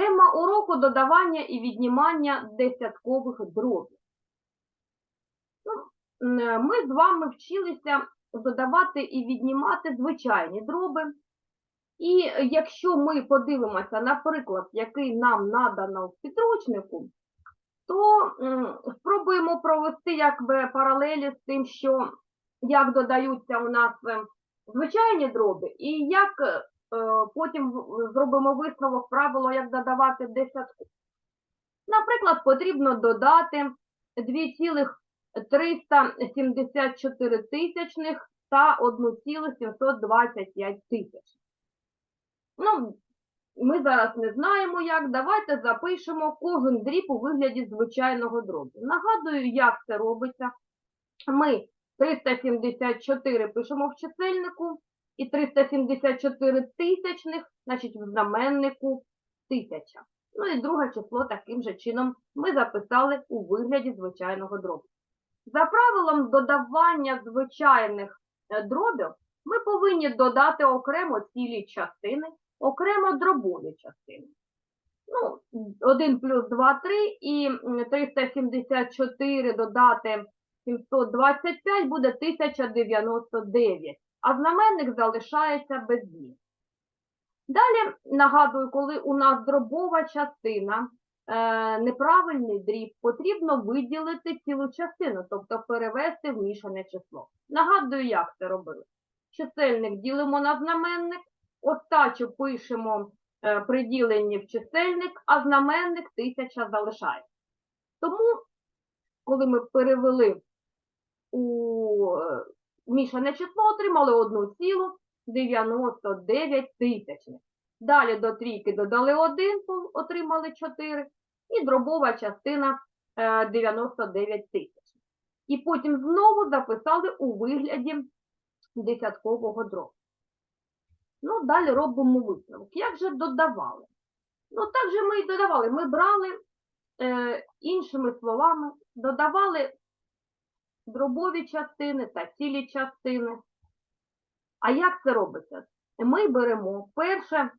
Тема уроку додавання і віднімання десяткових дробів. Ну, Ми з вами вчилися додавати і віднімати звичайні дроби. І якщо ми подивимося на приклад, який нам надано в підручнику, то спробуємо провести якби паралелі з тим, що як додаються у нас е, звичайні дроби, і як е, потім зробимо висновок правило, як додавати десятку. Наприклад, потрібно додати 2,374 тисячних та 1,725 тисяч. Ну, ми зараз не знаємо як. Давайте запишемо кожен дріб у вигляді звичайного дробу. Нагадую, як це робиться. Ми 374 пишемо в чисельнику і 374 тисячних, значить в знаменнику тисяча. Ну і друге число таким же чином ми записали у вигляді звичайного дробу. За правилом додавання звичайних е, дробів ми повинні додати окремо цілі частини, окремо дробові частини. Ну, 1 плюс 2 – 3 і 374 додати 725 буде 1099, а знаменник залишається без змін. Далі нагадую, коли у нас дробова частина, е, неправильний дріб, потрібно виділити цілу частину, тобто перевести в мішане число. Нагадую, як це робили. Чисельник ділимо на знаменник, остачу пишемо е, в чисельник, а знаменник тисяча залишається. Тому, коли ми перевели у е, мішане число, отримали 1,99 тисячних. Далі до трійки додали 1, отримали 4, і дробова частина е, 99 тисяч. І потім знову записали у вигляді десяткового дробу. Ну, далі робимо висновок. Як же додавали? Ну, так же ми і додавали. Ми брали, е, іншими словами, додавали дробові частини та цілі частини. А як це робиться? Ми беремо перше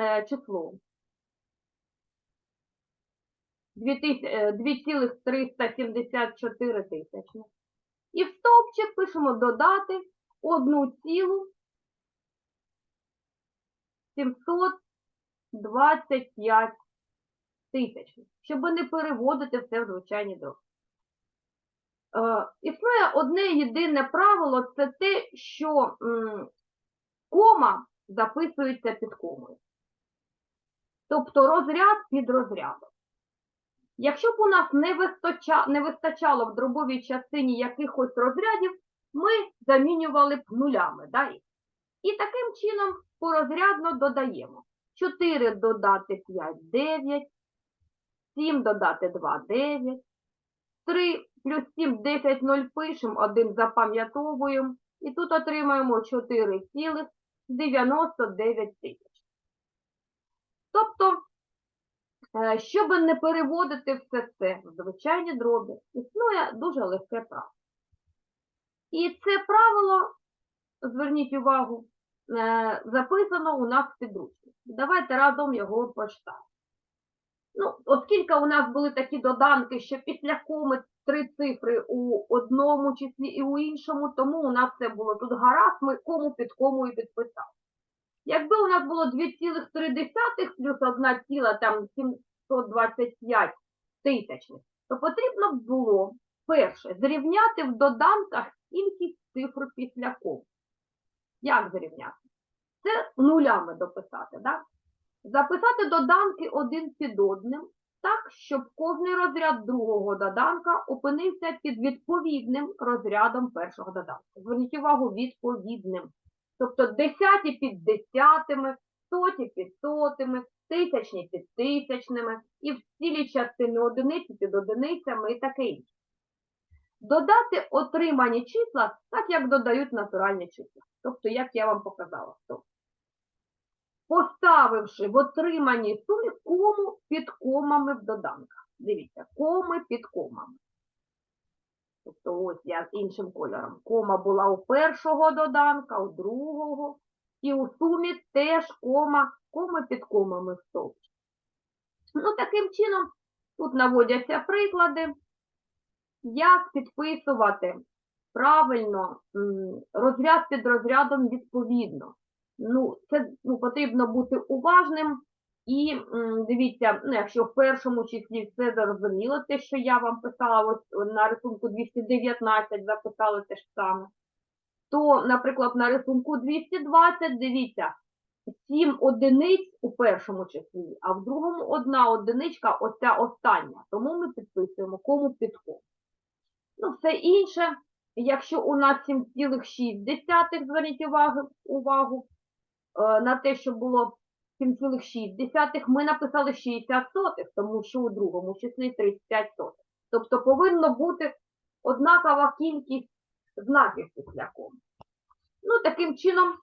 е, число 2000 е, 2,374 тисячних. І в стовпчик пишемо додати 1,725 тисячних, щоб не переводити все в звичайні дроби. Е, Існує одне єдине правило це те, що кома записується під комою. Тобто розряд під розрядом. Якщо б у нас не, вистача, не вистачало в дробовій частині якихось розрядів, ми замінювали б нулями. Да? І таким чином порозрядно додаємо. 4 додати 5 – 9, 7 додати 2 – 9, 3 плюс 7 – 10, 0 пишемо, 1 запам'ятовуємо. І тут отримаємо 4,99 тисяч. Тобто, е, щоб не переводити все це в звичайні дроби, існує дуже легке правило. І це правило, зверніть увагу, е, записано у нас в підручнику. Давайте разом його почитаємо. Ну, оскільки у нас були такі доданки, що після коми три цифри у одному числі і у іншому, тому у нас це було тут гаразд, ми кому під комою підписали. Якби у нас було 2,3 плюс 1,725 тисячних, то потрібно було перше зрівняти в доданках кількість цифр після кому. Як зрівняти? Це нулями дописати, так? Записати доданки один під одним, так, щоб кожний розряд другого доданка опинився під відповідним розрядом першого доданка. Зверніть увагу, відповідним. Тобто десяті під десятими, соті під сотими, тисячні під тисячними, і в цілі частини одиниці під одиницями і таке інше. Додати отримані числа так, як додають натуральні числа. Тобто, як я вам показала. Поставивши в отриманій сумі кому під комами в доданках. Дивіться, коми під комами. Тобто ось я іншим кольором. Кома була у першого доданка, у другого. І у сумі теж кома, коми під комами в стовпчик. Ну, таким чином, тут наводяться приклади, як підписувати правильно розряд під розрядом відповідно. Ну, це ну, потрібно бути уважним. І дивіться, ну, якщо в першому числі все зрозуміло, те, що я вам писала, ось на рисунку 219 записали те ж саме, то, наприклад, на рисунку 220, дивіться, 7 одиниць у першому числі, а в другому одна одиничка, оця остання. Тому ми підписуємо кому під кому. Ну, все інше, якщо у нас 7,6, зверніть увагу, увагу на те, що було 7,6, ми написали 60 сотих, тому що у другому числі 35 сотих. Тобто повинно бути однакова кількість знаків після коми. Ну, таким чином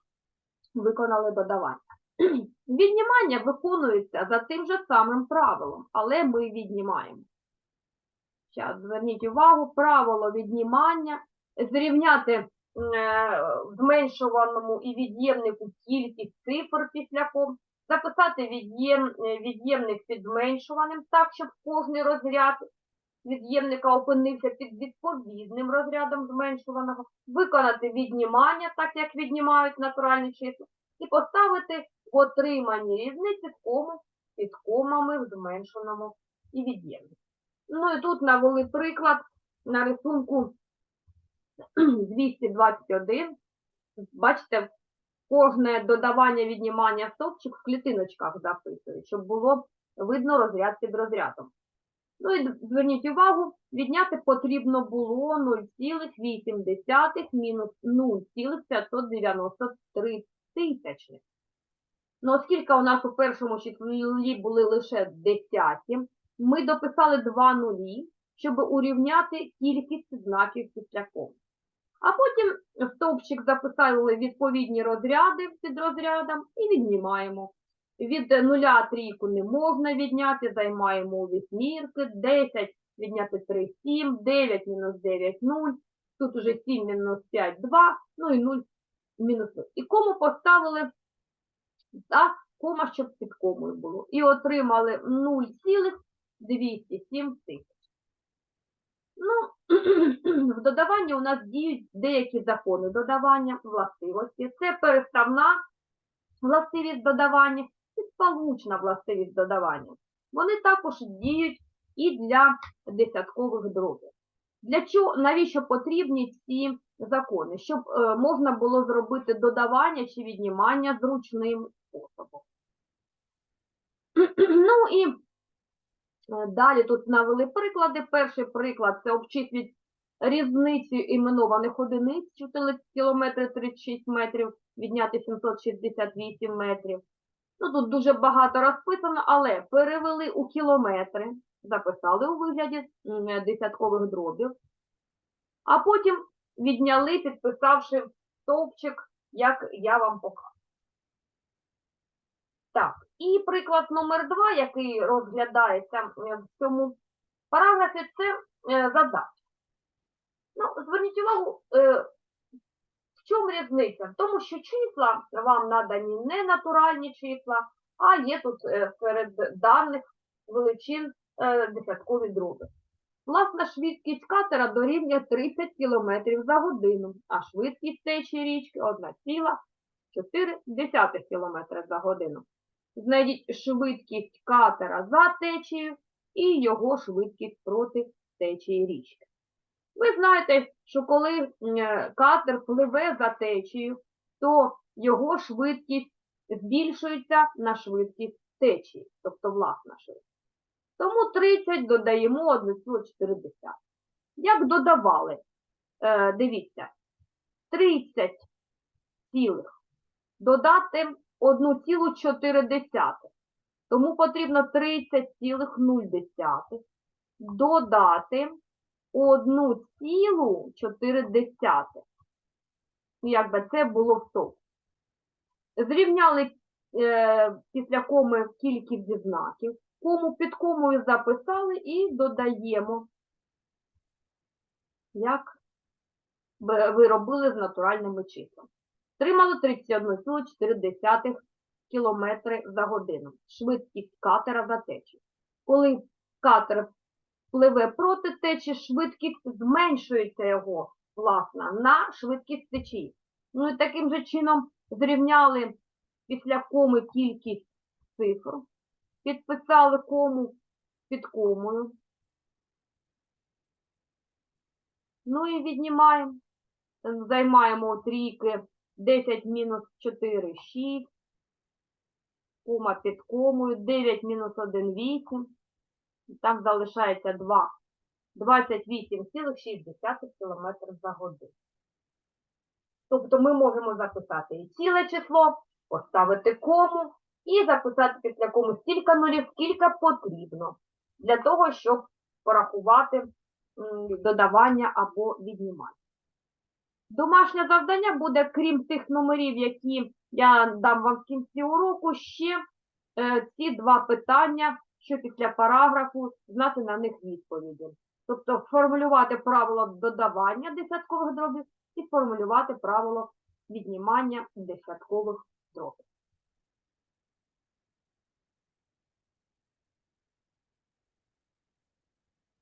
виконали додавання. Віднімання виконується за тим же самим правилом, але ми віднімаємо. Зараз зверніть увагу, правило віднімання, зрівняти е, зменшуваному і від'ємнику кількість цифр після ком, записати від'єм, е, від'ємник під зменшуваним, так, щоб кожний розряд від'ємника опинився під відповідним розрядом зменшуваного, виконати віднімання, так як віднімають натуральні числа, і поставити в отримані різниці в кому під комами в зменшеному і від'ємнику. Ну і тут навели приклад на рисунку 221. Бачите, кожне додавання віднімання стовпчик в клітиночках записує, щоб було видно розряд під розрядом. Ну і зверніть увагу, відняти потрібно було 0,8 мінус 0,593 тисячних. Ну, оскільки у нас у першому числі були лише десяті, ми дописали два нулі, щоб урівняти кількість знаків після коми. А потім в стовпчик записали відповідні розряди під розрядом і віднімаємо. Від нуля трійку не можна відняти, займаємо у вісьмірки, 10 відняти 3, 7, 9 мінус 9, 0, тут уже 7 мінус 5, 2, ну і 0 мінус 0. І кому поставили так, кома, щоб під комою було. І отримали 0,207 тисяч. Ну, в додаванні у нас діють деякі закони додавання властивості. Це переставна властивість додавання і сполучна властивість додавання. Вони також діють і для десяткових дробів. Для чого, навіщо потрібні ці закони? Щоб е, можна було зробити додавання чи віднімання зручним способом. Ну і далі тут навели приклади. Перший приклад це обчисліть різницю іменованих одиниць 14 км 36 метрів, відняти 768 метрів. Ну, тут дуже багато розписано, але перевели у кілометри, записали у вигляді десяткових дробів, а потім відняли, підписавши стовпчик, як я вам покажу. Так, і приклад номер два, який розглядається е, в цьому параграфі, це е, задача. Ну, зверніть увагу, е, в чому різниця? В тому, що числа вам надані не натуральні числа, а є тут серед даних величин десяткові дроби. Власна швидкість катера дорівнює 30 км за годину, а швидкість течії річки 1,4 км за годину. Знайдіть швидкість катера за течією і його швидкість проти течії річки. Ви знаєте, що коли катер пливе за течією, то його швидкість збільшується на швидкість течії, тобто власна швидкість. Тому 30 додаємо 1,4. Як додавали? Е, дивіться, 30 цілих додати 1,4. Тому потрібно 30,0 додати 1,4. Якби це було в стовп. Зрівняли е, після коми кількість знаків. Кому під комою записали і додаємо, як ви робили з натуральними числами. Тримали 31,4 км за годину. Швидкість катера за течію. коли катер пливе проти течії, швидкість зменшується його, власне, на швидкість течії. Ну і таким же чином зрівняли після коми кількість цифр, підписали кому під комою. Ну і віднімаємо. Займаємо трійки 10 мінус 4, 6. Кома під комою, 9 мінус 1, 8. Там залишається 2. 28,6 км за годину. Тобто ми можемо записати і ціле число, поставити кому і записати після кому стільки нулів, скільки потрібно для того, щоб порахувати додавання або віднімання. Домашнє завдання буде, крім тих номерів, які я дам вам в кінці уроку, ще е, ці два питання, що після параграфу, знати на них відповіді. Тобто формулювати правило додавання десяткових дробів і формулювати правило віднімання десяткових дробів.